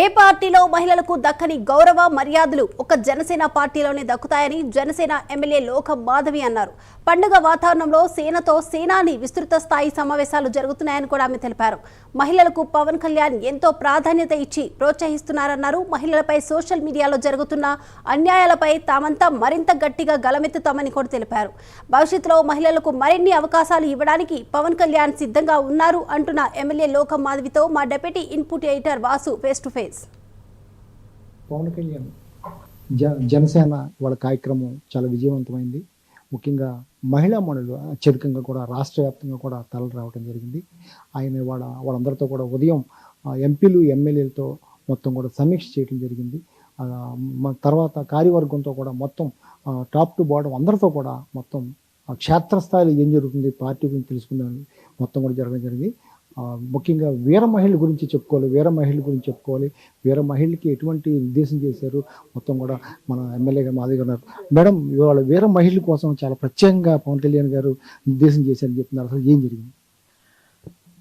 ఏ పార్టీలో మహిళలకు దక్కని గౌరవ మర్యాదలు ఒక జనసేన పార్టీలోనే దక్కుతాయని జనసేన ఎమ్మెల్యే లోకం మాధవి అన్నారు. పండుగ వాతావరణంలో సేనతో సేనాని విస్తృత స్థాయి సమావేశాలు జరుగుతున్నాయని కూడా ఆమె తెలిపారు. మహిళలకు పవన్ కళ్యాణ్ ఎంతో ప్రాధాన్యత ఇచ్చి ప్రోత్సహిస్తున్నారన్నారు. మహిళలపై సోషల్ మీడియాలో జరుగుతున్న అన్యాయాలపై తామంతా మరింత గట్టిగా గలమెత్తుతామని కూడా తెలిపారు. భవిష్యత్తులో మహిళలకు మరిన్ని అవకాశాలు ఇవ్వడానికి పవన్ కళ్యాణ్ సిద్ధంగా ఉన్నారు అంటున్న ఎమ్మెల్యే లోక మాధవితో మా deputy input editor Vasu face to face Pawan Kalyan జ జనసేన వాళ్ళ కార్యక్రమం చాలా విజయవంతమైంది. ముఖ్యంగా మహిళా మనులు అత్యధికంగా కూడా రాష్ట్ర వ్యాప్తంగా కూడా తరలి రావడం జరిగింది. ఆయన వాళ్ళ వాళ్ళందరితో కూడా ఉదయం ఎంపీలు ఎమ్మెల్యేలతో మొత్తం కూడా సమీక్ష చేయడం జరిగింది. తర్వాత కార్యవర్గంతో కూడా మొత్తం టాప్ టు బాటం అందరితో కూడా మొత్తం ఆ, క్షేత్రస్థాయిలో ఏం జరుగుతుంది పార్టీ గురించి తెలుసుకుందామని మొత్తం కూడా జరగడం జరిగింది. ముఖ్యంగా వీర మహిళల గురించి చెప్పుకోవాలి వీర మహిళల గురించి చెప్పుకోవాలి. వీర మహిళకి ఎటువంటి నిర్దేశం చేశారు? మొత్తం కూడా మన ఎమ్మెల్యేగా గారు గారు ఉన్నారు. మేడం ఇవాళ వీర మహిళల కోసం చాలా ప్రత్యేకంగా పవన్ కళ్యాణ్ గారు నిర్దేశం చేశారని చెప్తున్నారు. అసలు ఏం జరిగింది?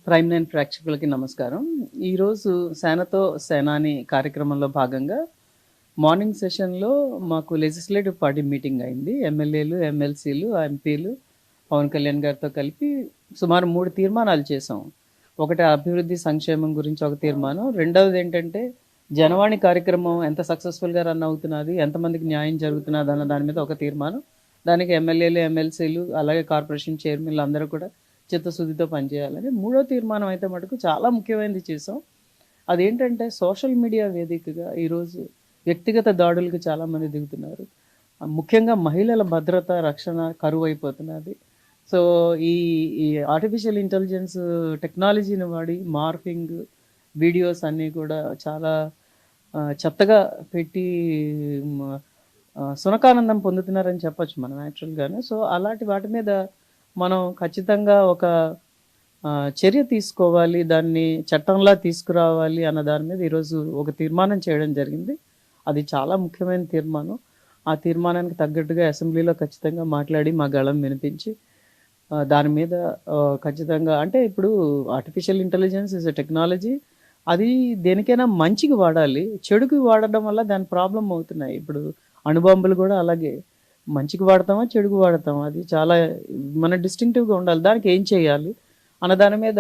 ప్రైమ్ నైన్ ప్రేక్షకులకి నమస్కారం. ఈరోజు సేనతో సేనాని కార్యక్రమంలో భాగంగా మార్నింగ్ సెషన్లో మాకు లెజిస్లేటివ్ పార్టీ మీటింగ్ అయింది. ఎమ్మెల్యేలు ఎమ్మెల్సీలు ఎంపీలు పవన్ కళ్యాణ్ గారితో కలిపి సుమారు మూడు తీర్మానాలు చేసాం ఒకటి అభివృద్ధి సంక్షేమం గురించి ఒక తీర్మానం. రెండవది ఏంటంటే జనవాణి కార్యక్రమం ఎంత సక్సెస్ఫుల్గా రన్ అవుతున్నది ఎంతమందికి న్యాయం జరుగుతున్నది అన్న దాని మీద ఒక తీర్మానం. దానికి ఎమ్మెల్యేలు ఎమ్మెల్సీలు అలాగే కార్పొరేషన్ చైర్మన్లు అందరూ కూడా చిత్తశుద్ధితో పనిచేయాలని. మూడో తీర్మానం అయితే మటుకు చాలా ముఖ్యమైనది చేసాం. అదేంటంటే సోషల్ మీడియా వేదికగా ఈరోజు వ్యక్తిగత దాడులకు చాలామంది దిగుతున్నారు. ముఖ్యంగా మహిళల భద్రత రక్షణ కరువు అయిపోతున్నది సో ఈ ఈ ఆర్టిఫిషియల్ ఇంటెలిజెన్స్ టెక్నాలజీని వాడి మార్ఫింగ్ వీడియోస్ అన్నీ కూడా చాలా చెత్తగా పెట్టి సునకానందం పొందుతున్నారని చెప్పచ్చు మనం యాక్చువల్గానే. సో అలాంటి వాటి మీద మనం ఖచ్చితంగా ఒక చర్య తీసుకోవాలి దాన్ని చట్టంలా తీసుకురావాలి అన్న దాని మీద ఈరోజు ఒక తీర్మానం చేయడం జరిగింది. అది చాలా ముఖ్యమైన తీర్మానం. ఆ తీర్మానానికి తగ్గట్టుగా అసెంబ్లీలో ఖచ్చితంగా మాట్లాడి మా గళం వినిపించి దాని మీద ఖచ్చితంగా అంటే ఇప్పుడు artificial intelligence is a technology అది దేనికైనా మంచికి వాడాలి చెడుకి వాడడం వల్ల దాని ప్రాబ్లం అవుతున్నాయి. ఇప్పుడు అణుబాంబులు కూడా అలాగే మంచికి వాడతామా చెడుకు వాడతామా? అది చాలా మన డిస్టింక్టివ్గా ఉండాలి. దానికి ఏం చేయాలి? అన్న దాని మీద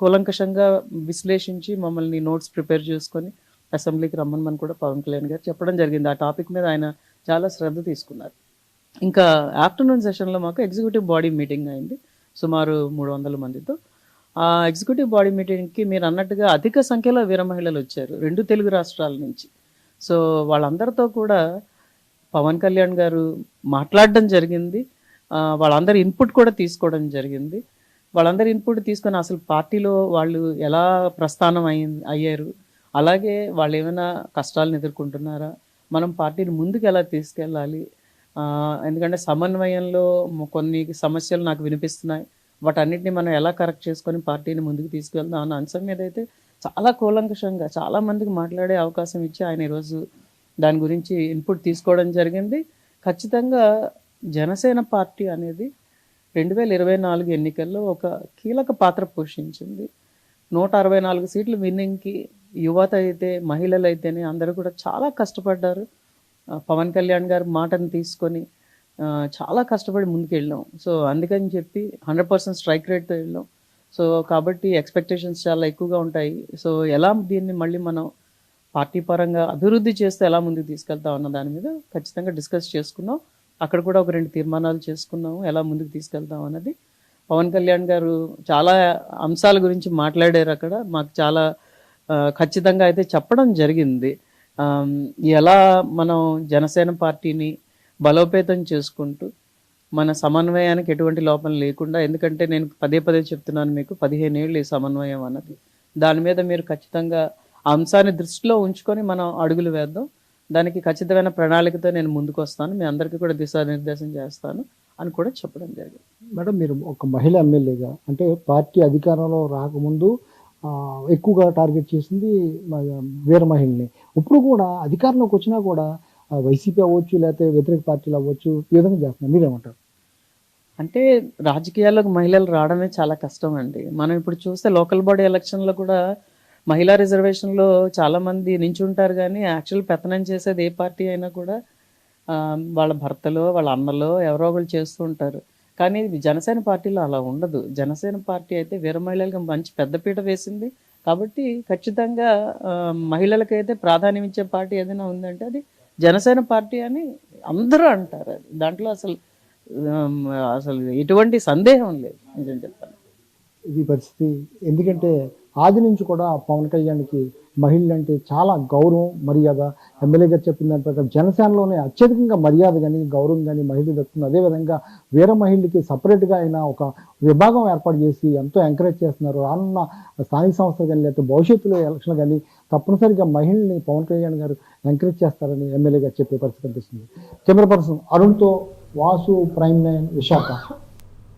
కూలంకషంగా విశ్లేషించి మమ్మల్ని నోట్స్ ప్రిపేర్ చేసుకొని అసెంబ్లీకి రమ్మని కూడా పవన్ కళ్యాణ్ గారు చెప్పడం జరిగింది. ఆ టాపిక్ మీద ఆయన చాలా శ్రద్ధ తీసుకున్నారు. ఇంకా ఆఫ్టర్నూన్ సెషన్లో మాకు ఎగ్జిక్యూటివ్ బాడీ మీటింగ్ అయింది. సుమారు మూడు వందల మందితో. ఆ ఎగ్జిక్యూటివ్ బాడీ మీటింగ్కి మీరు అన్నట్టుగా అధిక సంఖ్యలో వీర మహిళలు వచ్చారు. రెండు తెలుగు రాష్ట్రాల నుంచి. సో వాళ్ళందరితో కూడా పవన్ కళ్యాణ్ గారు మాట్లాడడం జరిగింది. వాళ్ళందరి ఇన్పుట్ కూడా తీసుకోవడం జరిగింది. వాళ్ళందరి ఇన్పుట్ తీసుకొని అసలు పార్టీలో వాళ్ళు ఎలా ప్రస్థానం అయ్యింది అయ్యారు? అలాగే వాళ్ళు ఏమైనా కష్టాలను ఎదుర్కొంటున్నారా? మనం పార్టీని ముందుకు ఎలా తీసుకెళ్ళాలి? ఎందుకంటే సమన్వయంలో కొన్ని సమస్యలు నాకు వినిపిస్తున్నాయి. వాటన్నిటిని మనం ఎలా కరెక్ట్ చేసుకొని పార్టీని ముందుకు తీసుకెళ్దాం అన్న అంశం మీద అయితే చాలా కూలంకషంగా చాలామందికి మాట్లాడే అవకాశం ఇచ్చి ఆయన ఈరోజు దాని గురించి ఇన్పుట్ తీసుకోవడం జరిగింది. ఖచ్చితంగా జనసేన పార్టీ అనేది రెండు వేల ఇరవై నాలుగు ఎన్నికల్లో ఒక కీలక పాత్ర పోషించింది. నూట అరవై నాలుగు సీట్లు విన్నింగ్కి యువత అయితే మహిళలు అయితేనే అందరూ కూడా చాలా కష్టపడ్డారు. పవన్ కళ్యాణ్ గారి మాటను తీసుకొని చాలా కష్టపడి ముందుకు వెళ్ళాం సో అందుకని చెప్పి హండ్రెడ్ పర్సెంట్ స్ట్రైక్ రేట్తో వెళ్ళాం. సో కాబట్టి ఎక్స్పెక్టేషన్స్ చాలా ఎక్కువగా ఉంటాయి. సో ఎలా దీన్ని మళ్ళీ మనం పార్టీ పరంగా అభివృద్ధి చేస్తే ఎలా ముందుకు తీసుకెళ్తాం అన్న దాని మీద ఖచ్చితంగా డిస్కస్ చేసుకున్నాం. అక్కడ కూడా ఒక రెండు తీర్మానాలు చేసుకున్నాము. ఎలా ముందుకు తీసుకెళ్తాం అన్నది పవన్ కళ్యాణ్ గారు చాలా అంశాల గురించి మాట్లాడారు అక్కడ. మాకు చాలా ఖచ్చితంగా అయితే చెప్పడం జరిగింది. ఎలా మనం జనసేన పార్టీని బలోపేతం చేసుకుంటూ మన సమన్వయానికి ఎటువంటి లోపం లేకుండా ఎందుకంటే నేను పదే పదే చెప్తున్నాను మీకు పదిహేను ఏళ్ళు ఈ సమన్వయం అన్నది. దాని మీద మీరు ఖచ్చితంగా అంశాన్ని దృష్టిలో ఉంచుకొని మనం అడుగులు వేద్దాం. దానికి ఖచ్చితమైన ప్రణాళికతో నేను ముందుకు వస్తాను. మీ అందరికీ కూడా దిశానిర్దేశం చేస్తాను అని కూడా చెప్పడం జరిగింది. మేడం మీరు ఒక మహిళ ఎమ్మెల్యేగా అంటే పార్టీ అధికారంలో రాకముందు ఎక్కువగా టార్గెట్ చేసింది వీరమహిళని. ఇప్పుడు కూడా అధికారంలోకి వచ్చినా కూడా వైసీపీ అవ్వచ్చు లేకపోతే వ్యతిరేక పార్టీలు అవ్వచ్చు ఈ విధంగా చేస్తున్నారు. మీరేమంటారు? అంటే రాజకీయాల్లోకి మహిళలు రావడమే చాలా కష్టం అండి. మనం ఇప్పుడు చూస్తే లోకల్ బాడీ ఎలక్షన్లో కూడా మహిళా రిజర్వేషన్లో చాలామంది నించి నించుంటారు కానీ యాక్చువల్ పెత్తనం చేసేది ఏ పార్టీ అయినా కూడా వాళ్ళ భర్తలో వాళ్ళ అన్నలో ఎవరో ఒకళ్ళు చేస్తూ ఉంటారు. కానీ ఇది జనసేన పార్టీలో అలా ఉండదు. జనసేన పార్టీ అయితే వీర మహిళలకు మంచి పెద్దపీట వేసింది. కాబట్టి ఖచ్చితంగా మహిళలకైతే ప్రాధాన్యం ఇచ్చే పార్టీ ఏదైనా ఉందంటే అది జనసేన పార్టీ అని అందరూ అంటారు అది. దాంట్లో అసలు అసలు ఎటువంటి సందేహం లేదు. నిజం చెప్పాలి ఇది పరిస్థితి ఎందుకంటే ఆది నుంచి కూడా పవన్ కళ్యాణ్కి మహిళలు అంటే చాలా గౌరవం మర్యాద. ఎమ్మెల్యే గారు చెప్పిన దాని ప్రకారం జనసేనలోనే అత్యధికంగా మర్యాద కానీ గౌరవం కానీ మహిళలు దక్కుతుంది అదేవిధంగా వీర మహిళలకి సపరేట్గా ఆయన ఒక విభాగం ఏర్పాటు చేసి ఎంతో ఎంకరేజ్ చేస్తున్నారు. రానున్న స్థానిక సంస్థలు కానీ లేకపోతే భవిష్యత్తులో ఎలక్షన్ కానీ తప్పనిసరిగా మహిళల్ని పవన్ కళ్యాణ్ గారు ఎంకరేజ్ చేస్తారని ఎమ్మెల్యే గారు చెప్పే పరిస్థితి కనిపిస్తుంది. కెమెరా పర్సన్ అరుణ్తో వాసు ప్రైమ్ నైన్ విశాఖ.